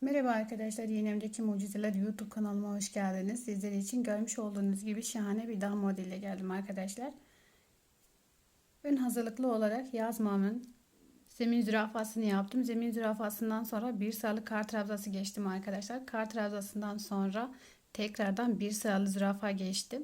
Merhaba arkadaşlar, Yenemdeki Mucizeler YouTube kanalıma hoş geldiniz. Sizler için görmüş olduğunuz gibi şahane bir dağ modeliyle geldim arkadaşlar. Ön hazırlıklı olarak yazmamın zemin zürafasını yaptım. Zemin zürafasından sonra bir sıralı kar trabzası geçtim arkadaşlar. Kar trabzasından sonra tekrardan bir sıralı zürafa geçtim.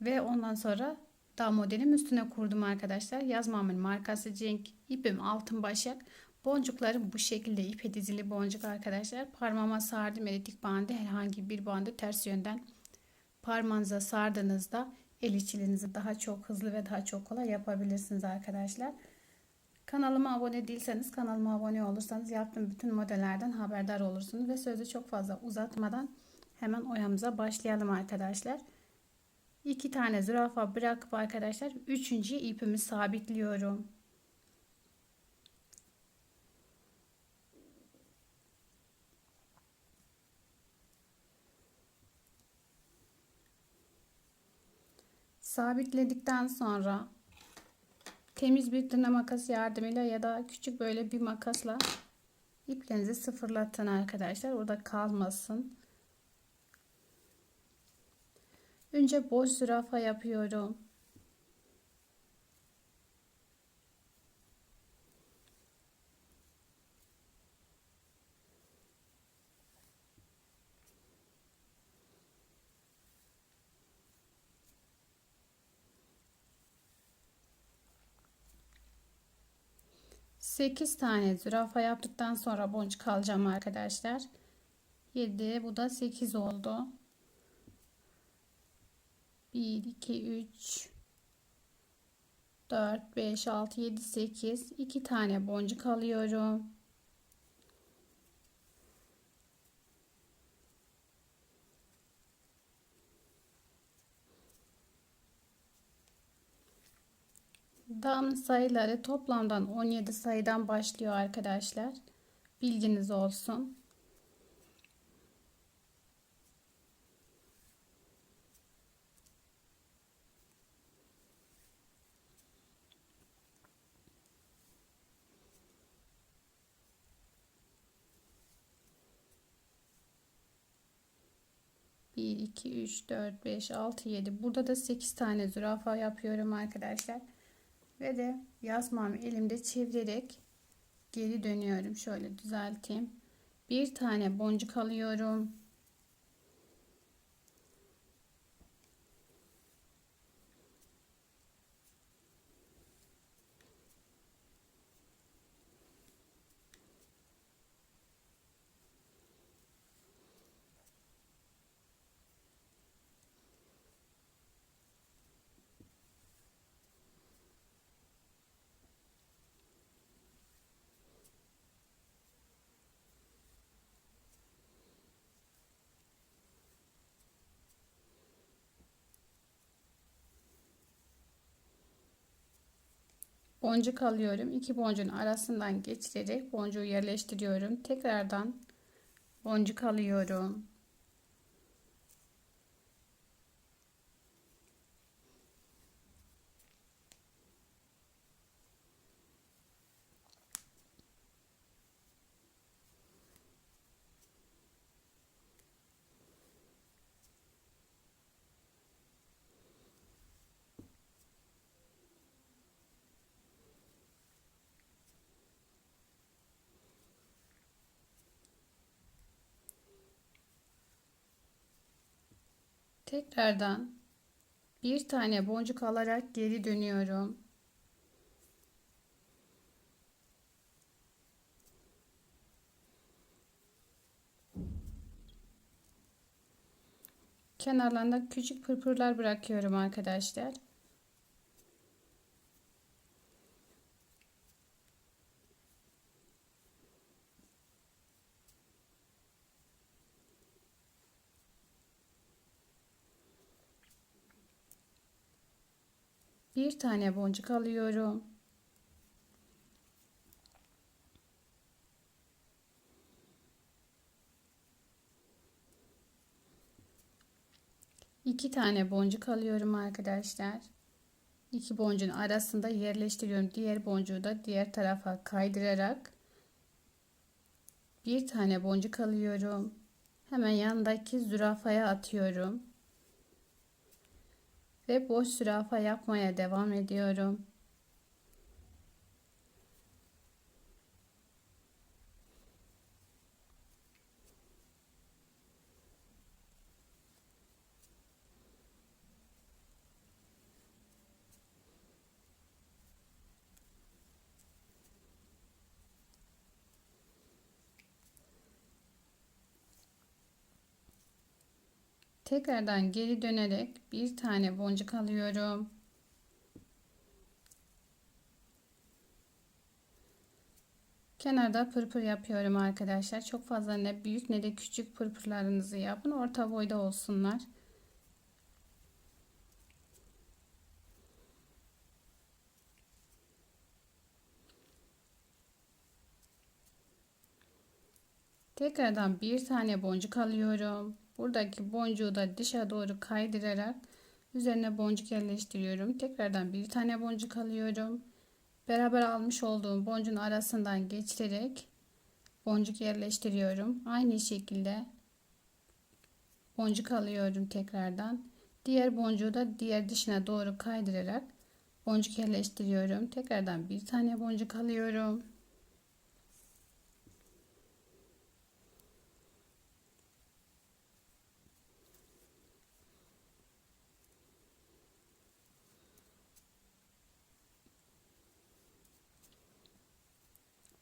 Ve ondan sonra dağ modelim üstüne kurdum arkadaşlar. Yazmamın markası Cenk, ipim altın başak. Boncuklarım bu şekilde ipe dizili boncuk arkadaşlar. Parmağıma sardım elektrik bandı herhangi bir bandı ters yönden parmağınıza sardığınızda el işçiliğinizi daha çok hızlı ve daha çok kolay yapabilirsiniz arkadaşlar. Kanalıma abone değilseniz kanalıma abone olursanız yaptığım bütün modellerden haberdar olursunuz ve sözü çok fazla uzatmadan hemen oyamıza başlayalım arkadaşlar. İki tane zürafa bırakıp arkadaşlar üçüncü ipimi sabitliyorum. Sabitledikten sonra temiz bir tırna makası yardımıyla ya da küçük böyle bir makasla iplerinizi sıfırlatın arkadaşlar. Orada kalmasın. Önce boş zürafa yapıyorum. Sekiz tane zürafa yaptıktan sonra boncuk alacağım arkadaşlar. 7 bu da 8 oldu. 1, 2, 3, 4, 5, 6, 7, 8. 2 tane boncuk alıyorum. Dağın sayıları toplamdan 17 sayıdan başlıyor arkadaşlar. Bilginiz olsun. Bir, iki, üç, dört, beş, altı, yedi. Burada da sekiz tane zürafa yapıyorum arkadaşlar. Ve de yazmamı elimde çevirerek geri dönüyorum. Şöyle düzelteyim. Bir tane boncuk alıyorum. Boncuk alıyorum. İki boncuğun arasından geçirerek boncuğu yerleştiriyorum. Tekrardan boncuk alıyorum. Tekrardan bir tane boncuk alarak geri dönüyorum. Kenarlarında küçük pırpırlar bırakıyorum arkadaşlar. Bir tane boncuk alıyorum. iki tane boncuk alıyorum arkadaşlar. İki boncuğun arasında yerleştiriyorum. Diğer boncuğu da diğer tarafa kaydırarak bir tane boncuk alıyorum. Hemen yanındaki zürafaya atıyorum. Ve boş zürafa yapmaya devam ediyorum. Tekrardan geri dönerek bir tane boncuk alıyorum. Kenarda pırpır yapıyorum arkadaşlar. Çok fazla ne büyük ne de küçük pırpırlarınızı yapın. Orta boyda olsunlar. Tekrardan bir tane boncuk alıyorum. Buradaki boncuğu da dışa doğru kaydırarak üzerine boncuk yerleştiriyorum. Tekrardan bir tane boncuk alıyorum. Beraber almış olduğum boncuğun arasından geçirerek boncuk yerleştiriyorum. Aynı şekilde boncuk alıyorum tekrardan. Diğer boncuğu da diğer dışına doğru kaydırarak boncuk yerleştiriyorum. Tekrardan bir tane boncuk alıyorum.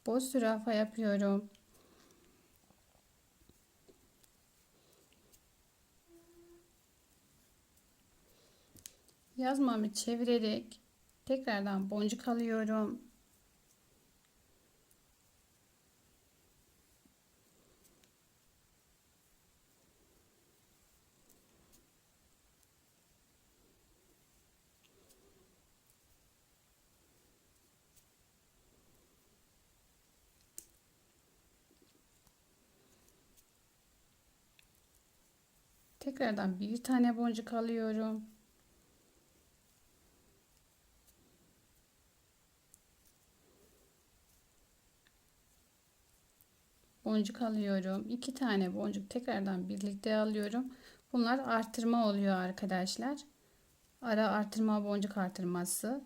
Boş zürafa yapıyorum. Yazmamı çevirerek tekrardan boncuk alıyorum. Tekrardan bir tane boncuk alıyorum. Boncuk alıyorum. iki tane boncuk tekrardan birlikte alıyorum. Bunlar artırma oluyor arkadaşlar. Ara artırma boncuk artırması.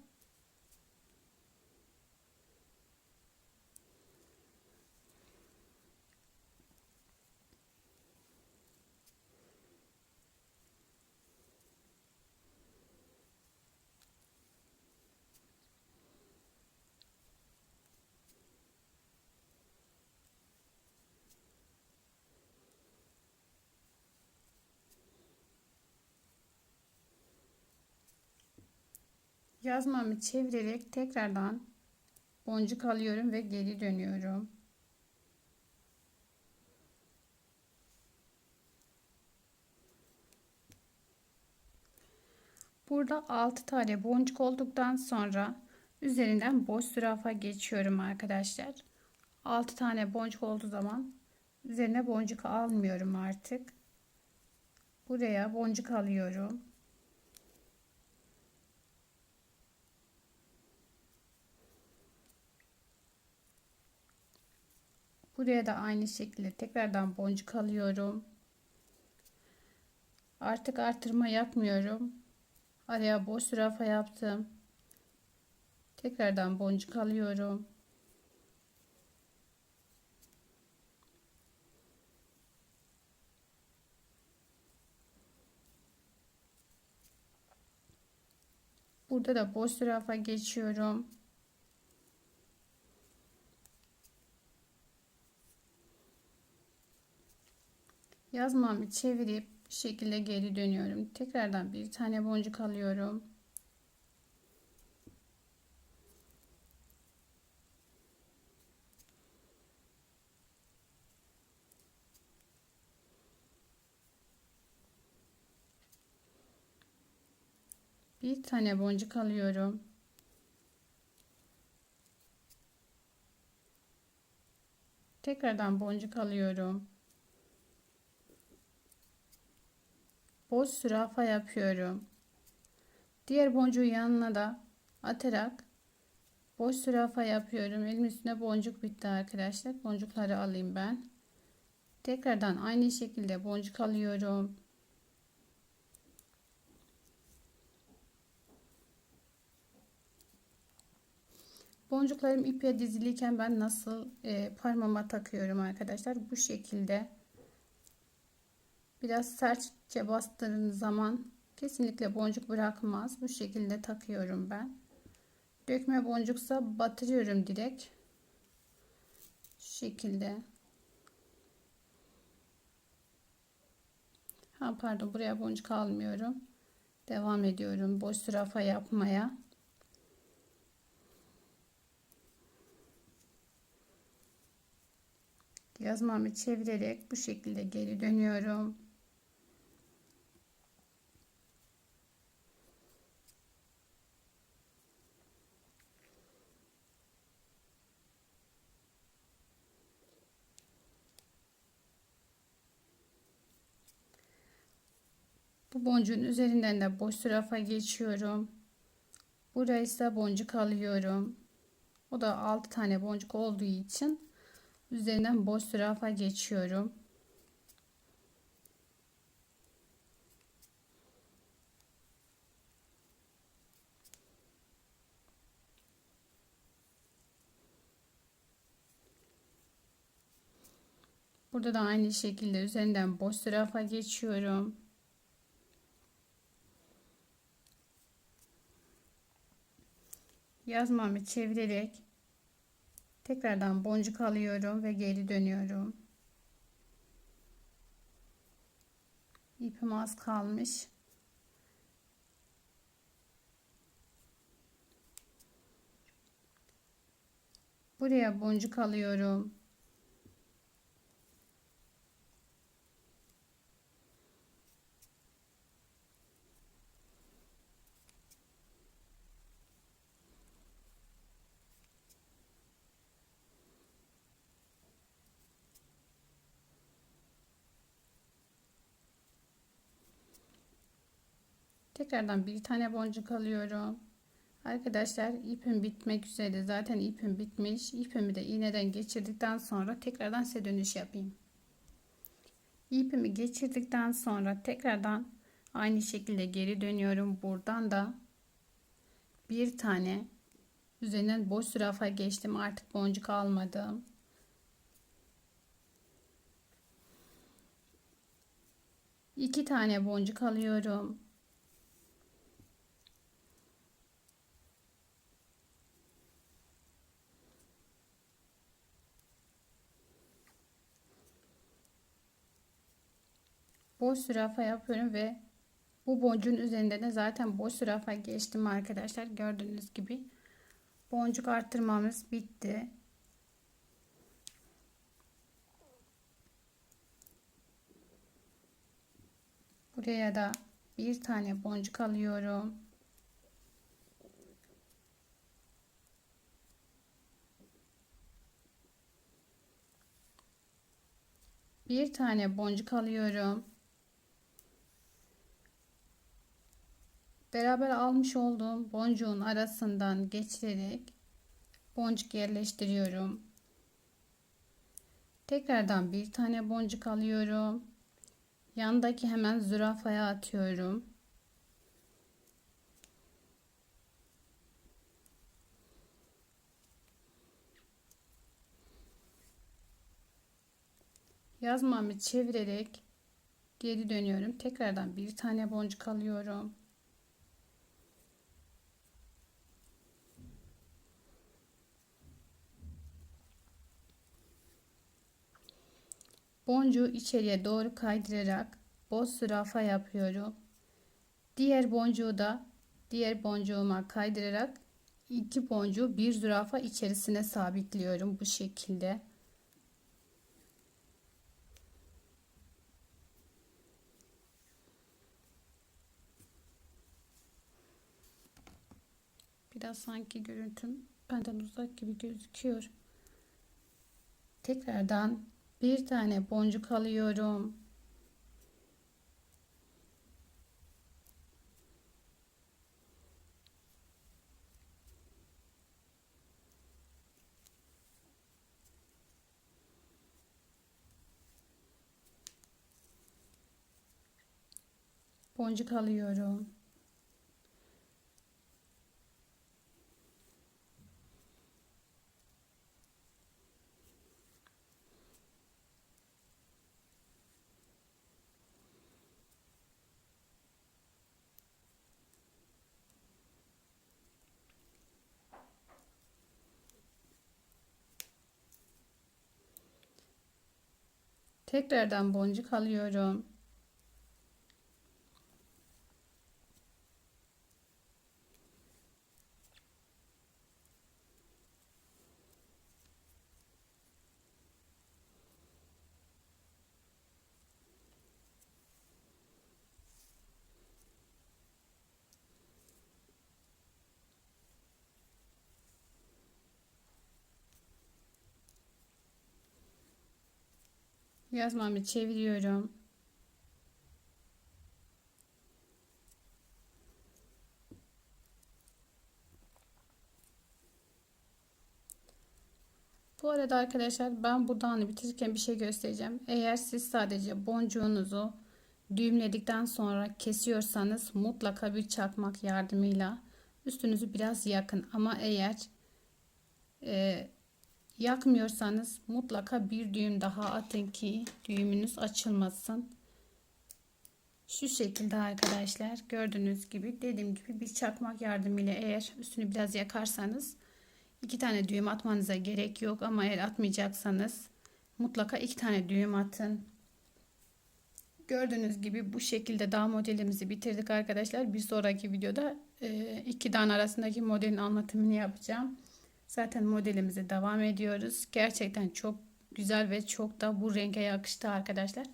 Yazmamı çevirerek tekrardan boncuk alıyorum ve geri dönüyorum. Burada 6 tane boncuk olduktan sonra üzerinden boş zürafa geçiyorum arkadaşlar. 6 tane boncuk olduğu zaman üzerine boncuk almıyorum artık. Buraya boncuk alıyorum. Buraya da aynı şekilde tekrardan boncuk alıyorum. Artık artırma yapmıyorum. Araya boş zürafa yaptım. Tekrardan boncuk alıyorum. Burada da boş zürafa geçiyorum. Yazmamı çevirip bu şekilde geri dönüyorum. Tekrardan bir tane boncuk alıyorum. Bir tane boncuk alıyorum. Tekrardan boncuk alıyorum. Boş zürafa yapıyorum. Diğer boncuğu yanına da atarak Boş zürafa yapıyorum. Elim üstüne boncuk bitti arkadaşlar. Boncukları alayım ben. Tekrardan aynı şekilde boncuk alıyorum. Boncuklarım ipe diziliyken ben nasıl e, parmağıma takıyorum arkadaşlar. Bu şekilde biraz sertçe bastırdığınız zaman kesinlikle boncuk bırakmaz. Bu şekilde takıyorum ben. Dökme boncuksa batırıyorum direkt. Şu şekilde. Ha pardon buraya boncuk almıyorum. Devam ediyorum boş zürafa yapmaya. Yazmamı çevirerek bu şekilde geri dönüyorum. Bu boncuğun üzerinden de boş zürafa geçiyorum. Buraya ise boncuk alıyorum. O da 6 tane boncuk olduğu için üzerinden boş zürafa geçiyorum. Burada da aynı şekilde üzerinden boş zürafa geçiyorum. Yazmamı çevirerek tekrardan boncuk alıyorum ve geri dönüyorum. İpim az kalmış. Buraya boncuk alıyorum. Tekrardan bir tane boncuk alıyorum. Arkadaşlar ipim bitmek üzere. Zaten ipim bitmiş. İpimi de iğneden geçirdikten sonra tekrardan size dönüş yapayım. İpimi geçirdikten sonra tekrardan aynı şekilde geri dönüyorum. Buradan da bir tane üzerinden boş zürafa geçtim. Artık boncuk almadım. İki tane boncuk alıyorum. Boş zürafa yapıyorum ve bu boncuğun üzerinde de zaten boş zürafa geçtim arkadaşlar. Gördüğünüz gibi boncuk arttırmamız bitti. Buraya da bir tane boncuk alıyorum. Bir tane boncuk alıyorum. Beraber almış olduğum boncuğun arasından geçirerek boncuk yerleştiriyorum. Tekrardan bir tane boncuk alıyorum. Yandaki hemen zürafaya atıyorum. Yazmamı çevirerek geri dönüyorum. Tekrardan bir tane boncuk alıyorum. Boncuğu içeriye doğru kaydırarak boz zürafa yapıyorum. Diğer boncuğu da diğer boncuğuma kaydırarak iki boncuğu bir zürafa içerisine sabitliyorum bu şekilde. Biraz sanki görüntüm benden uzak gibi gözüküyor. Tekrardan bir tane boncuk alıyorum. boncuk alıyorum. Tekrardan boncuk alıyorum. Yazmamı çeviriyorum. Bu arada arkadaşlar ben hani bitirirken bir şey göstereceğim. Eğer siz sadece boncuğunuzu düğümledikten sonra kesiyorsanız mutlaka bir çakmak yardımıyla üstünüzü biraz yakın. Ama eğer e, yakmıyorsanız mutlaka bir düğüm daha atın ki düğümünüz açılmasın. Şu şekilde arkadaşlar gördüğünüz gibi dediğim gibi bir çakmak yardımıyla eğer üstünü biraz yakarsanız iki tane düğüm atmanıza gerek yok ama eğer atmayacaksanız mutlaka iki tane düğüm atın. Gördüğünüz gibi bu şekilde daha modelimizi bitirdik arkadaşlar. Bir sonraki videoda iki tane arasındaki modelin anlatımını yapacağım. Zaten modelimize devam ediyoruz. Gerçekten çok güzel ve çok da bu renge yakıştı arkadaşlar.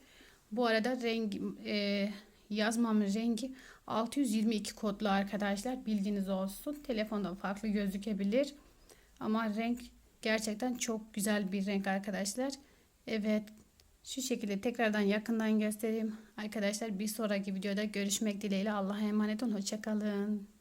Bu arada rengi e, yazmamın rengi 622 kodlu arkadaşlar. Bilginiz olsun. Telefonda farklı gözükebilir. Ama renk gerçekten çok güzel bir renk arkadaşlar. Evet. Şu şekilde tekrardan yakından göstereyim. Arkadaşlar bir sonraki videoda görüşmek dileğiyle. Allah'a emanet olun. Hoşçakalın.